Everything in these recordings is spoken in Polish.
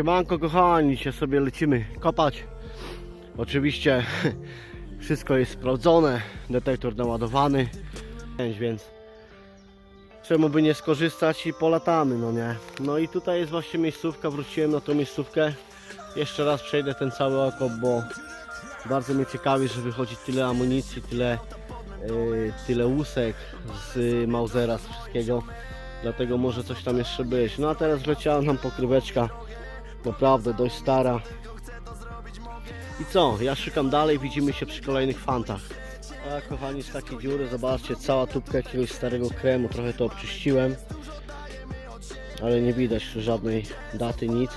Siemanko kochani, dzisiaj sobie lecimy kopać. Oczywiście wszystko jest sprawdzone, detektor naładowany, więc czemu by nie skorzystać i polatamy, no nie. No i tutaj jest właśnie miejscówka, wróciłem na tą miejscówkę. Jeszcze raz przejdę ten cały okop, bo bardzo mnie ciekawi, że wychodzi tyle amunicji, tyle, yy, tyle łusek z Mausera, z wszystkiego. Dlatego może coś tam jeszcze być. No a teraz leciała nam pokryweczka. Naprawdę dość stara. I co? Ja szukam dalej, widzimy się przy kolejnych fantach. A kochani, z takiej dziury, zobaczcie, cała tubka jakiegoś starego kremu, trochę to obczyściłem. Ale nie widać żadnej daty, nic.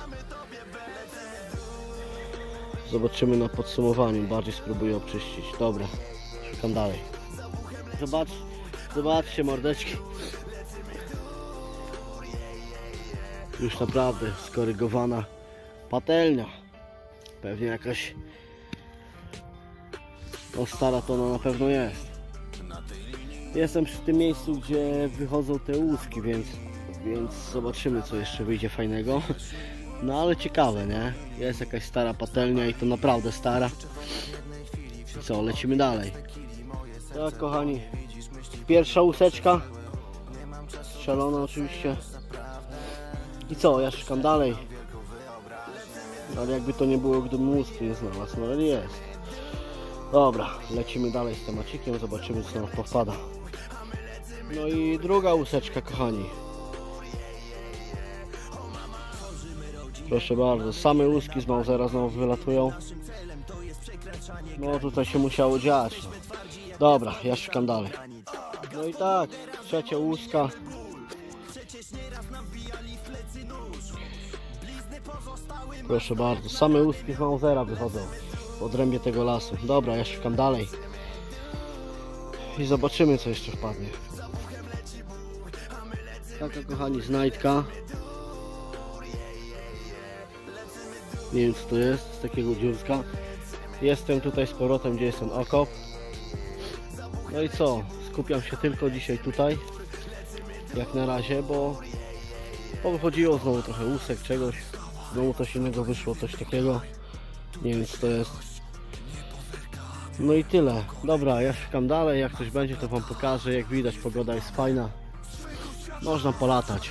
Zobaczymy na podsumowaniu, bardziej spróbuję obczyścić. Dobra, szukam dalej. Zobacz, zobaczcie mordeczki. Już naprawdę skorygowana patelnia. Pewnie jakaś no stara to ona na pewno jest. Jestem przy tym miejscu, gdzie wychodzą te łuski, więc, więc zobaczymy co jeszcze wyjdzie fajnego. No ale ciekawe, nie? Jest jakaś stara patelnia i to naprawdę stara. Co, lecimy dalej. Tak kochani, pierwsza łuseczka. Strzelona oczywiście. I co, ja szukam dalej. Ale jakby to nie było, gdybym łuski nie znalazł, no ale jest. Dobra, lecimy dalej z temacikiem, zobaczymy co nam powpada. No i druga łuseczka, kochani. Proszę bardzo, same łuski z Mausera znowu wylatują. No tutaj się musiało dziać. No. Dobra, ja szukam dalej. No i tak, trzecia łuska. Proszę bardzo, same łuski z Mausera wychodzą w odrębie tego lasu. Dobra, ja szukam dalej. I zobaczymy co jeszcze wpadnie. Taka kochani znajdka. Nie wiem co to jest, z takiego dziurska. Jestem tutaj z powrotem, gdzie jest ten okop. No i co? Skupiam się tylko dzisiaj tutaj. Jak na razie, bo, bo wychodziło znowu trochę łusek, czegoś. Znowu coś innego wyszło, coś takiego. Nie wiem co to jest. No i tyle. Dobra, ja szukam dalej. Jak coś będzie, to Wam pokażę. Jak widać, pogoda jest fajna. Można polatać.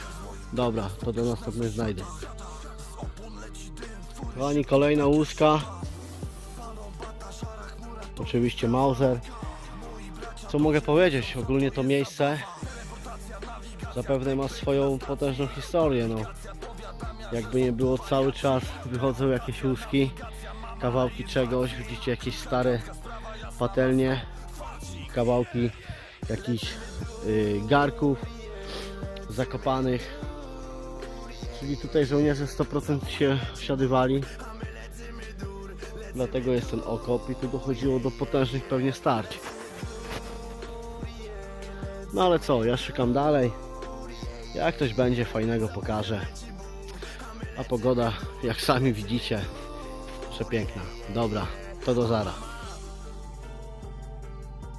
Dobra, to do następnej znajdę. Kochani, kolejna łuska. Oczywiście Mauser. Co mogę powiedzieć? Ogólnie to miejsce zapewne ma swoją potężną historię. No. Jakby nie było cały czas wychodzą jakieś łuski, kawałki czegoś, widzicie jakieś stare patelnie, kawałki jakichś y, garków zakopanych. Czyli tutaj żołnierze 100% się wsiadywali. Dlatego jest ten okop i tu dochodziło do potężnych pewnie starć. No ale co, ja szukam dalej. Jak coś będzie fajnego pokażę. A pogoda, jak sami widzicie, przepiękna. Dobra, to do zara.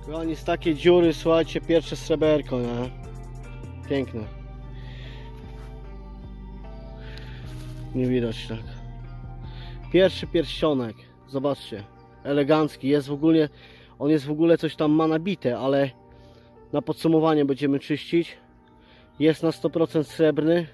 Kochani, z takiej dziury, słuchajcie, pierwsze sreberko, nie? Piękne. Nie widać tak. Pierwszy pierścionek, zobaczcie, elegancki, jest w ogóle, on jest w ogóle coś tam ma nabite, ale na podsumowanie będziemy czyścić. Jest na 100% srebrny,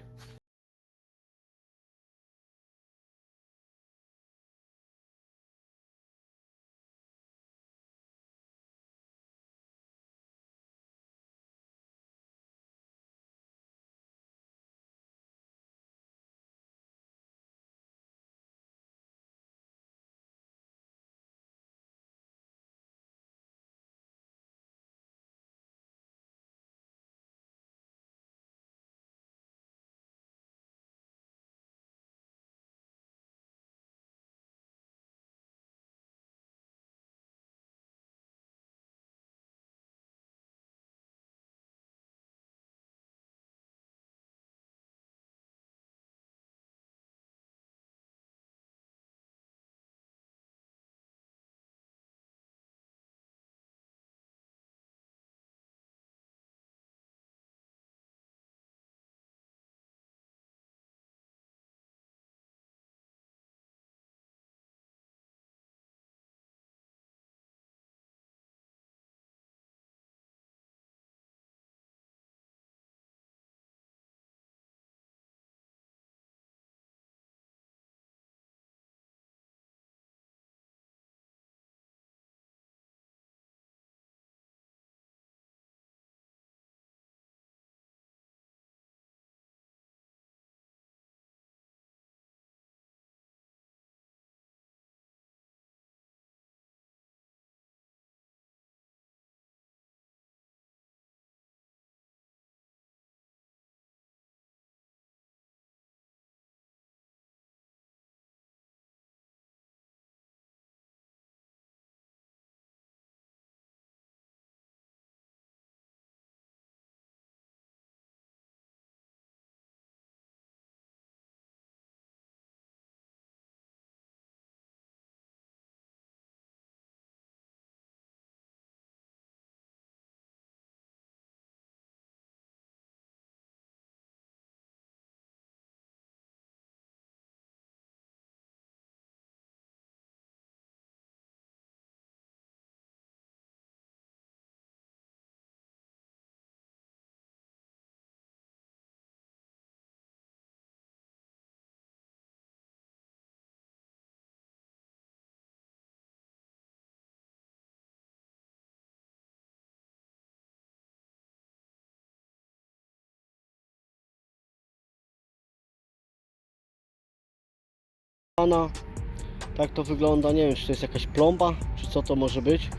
Tak to wygląda. Nie wiem, czy to jest jakaś plomba, czy co to może być.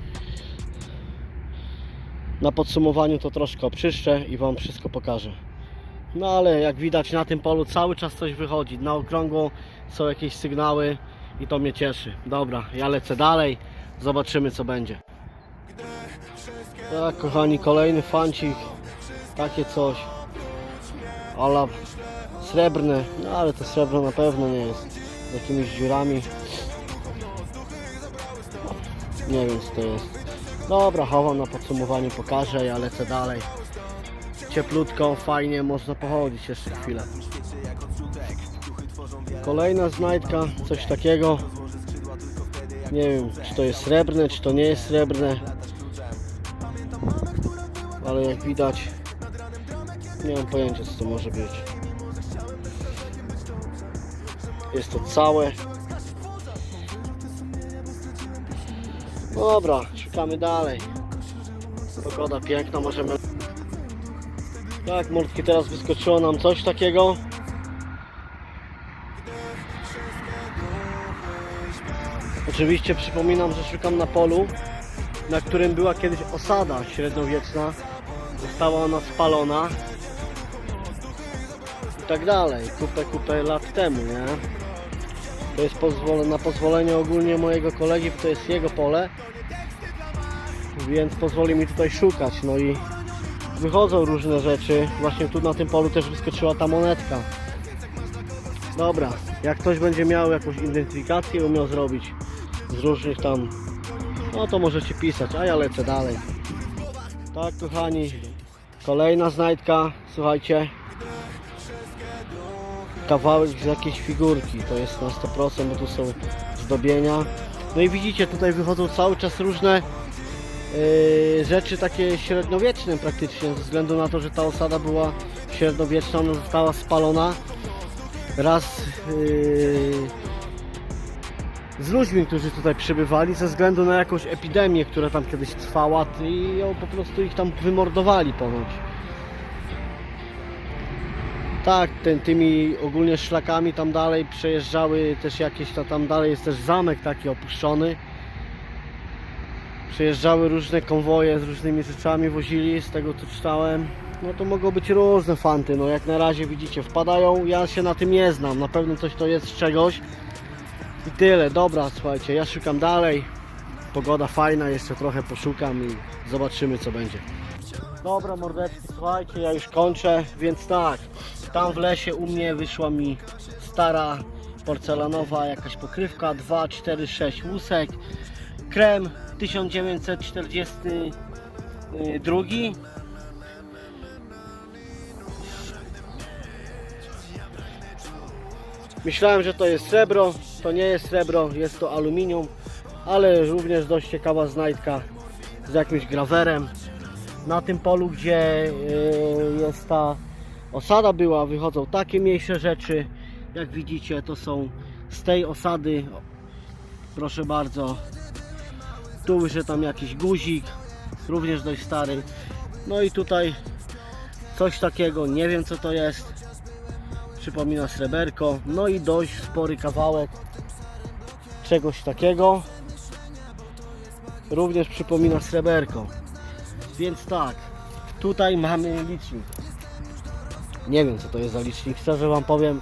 Na podsumowaniu to troszkę oczyszczę i Wam wszystko pokażę. No ale jak widać na tym polu cały czas coś wychodzi. Na okrągło są jakieś sygnały i to mnie cieszy. Dobra, ja lecę dalej. Zobaczymy co będzie. Tak, kochani, kolejny fancik. Takie coś. Ala srebrne. No ale to srebro na pewno nie jest. Jakimiś dziurami. Nie wiem co to jest. Dobra, chowam na podsumowaniu, pokażę, ja lecę dalej. Cieplutko, fajnie, można pochodzić jeszcze chwilę. Kolejna znajdka, coś takiego. Nie wiem, czy to jest srebrne, czy to nie jest srebrne. Ale jak widać, nie mam pojęcia, co to może być. Jest to całe. Dobra, szukamy dalej. Pogoda piękna, możemy... Tak, mordki, teraz wyskoczyło nam coś takiego. Oczywiście przypominam, że szukam na polu, na którym była kiedyś osada średniowieczna. Została ona spalona. I tak dalej. Kupę, kupę lat temu, nie? To jest na pozwolenie ogólnie mojego kolegi, bo to jest jego pole. Więc pozwoli mi tutaj szukać. No i wychodzą różne rzeczy. Właśnie tu na tym polu też wyskoczyła ta monetka. Dobra, jak ktoś będzie miał jakąś identyfikację, umiał zrobić z różnych tam, no to możecie pisać, a ja lecę dalej. Tak, kochani, kolejna znajdka, słuchajcie. Kawałek z jakiejś figurki, to jest na 100%, bo tu są zdobienia. No i widzicie, tutaj wychodzą cały czas różne yy, rzeczy takie średniowieczne praktycznie, ze względu na to, że ta osada była średniowieczna, ona została spalona raz yy, z ludźmi, którzy tutaj przybywali ze względu na jakąś epidemię, która tam kiedyś trwała i po prostu ich tam wymordowali ponoć. Tak, ten, tymi ogólnie szlakami tam dalej przejeżdżały też jakieś, to tam dalej jest też zamek taki opuszczony. Przejeżdżały różne konwoje z różnymi rzeczami, wozili, z tego co czytałem. No to mogą być różne fanty, no jak na razie widzicie, wpadają, ja się na tym nie znam, na pewno coś to jest z czegoś. I tyle, dobra, słuchajcie, ja szukam dalej. Pogoda fajna, jeszcze trochę poszukam i zobaczymy co będzie. Dobra mordeczki, słuchajcie, ja już kończę, więc tak, tam w lesie u mnie wyszła mi stara porcelanowa jakaś pokrywka 2, 4, 6 łusek, krem 1942 Myślałem, że to jest srebro, to nie jest srebro, jest to aluminium, ale również dość ciekawa znajdka z jakimś grawerem. Na tym polu, gdzie yy, jest ta osada była, wychodzą takie mniejsze rzeczy. Jak widzicie, to są z tej osady. Proszę bardzo. Tu wyszedł tam jakiś guzik, również dość stary. No i tutaj coś takiego, nie wiem co to jest przypomina sreberko. No i dość spory kawałek czegoś takiego. Również przypomina sreberko. Więc tak, tutaj mamy licznik. Nie wiem co to jest za licznik, szczerze Wam powiem.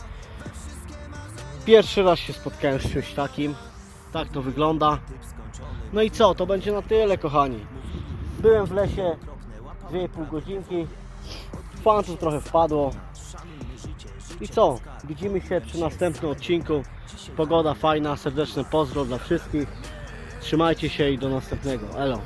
Pierwszy raz się spotkałem z czymś takim. Tak to wygląda. No i co, to będzie na tyle kochani. Byłem w lesie 2,5 godzinki. Fansów trochę wpadło. I co? Widzimy się przy następnym odcinku. Pogoda fajna, serdeczny pozdro dla wszystkich. Trzymajcie się i do następnego. Elo.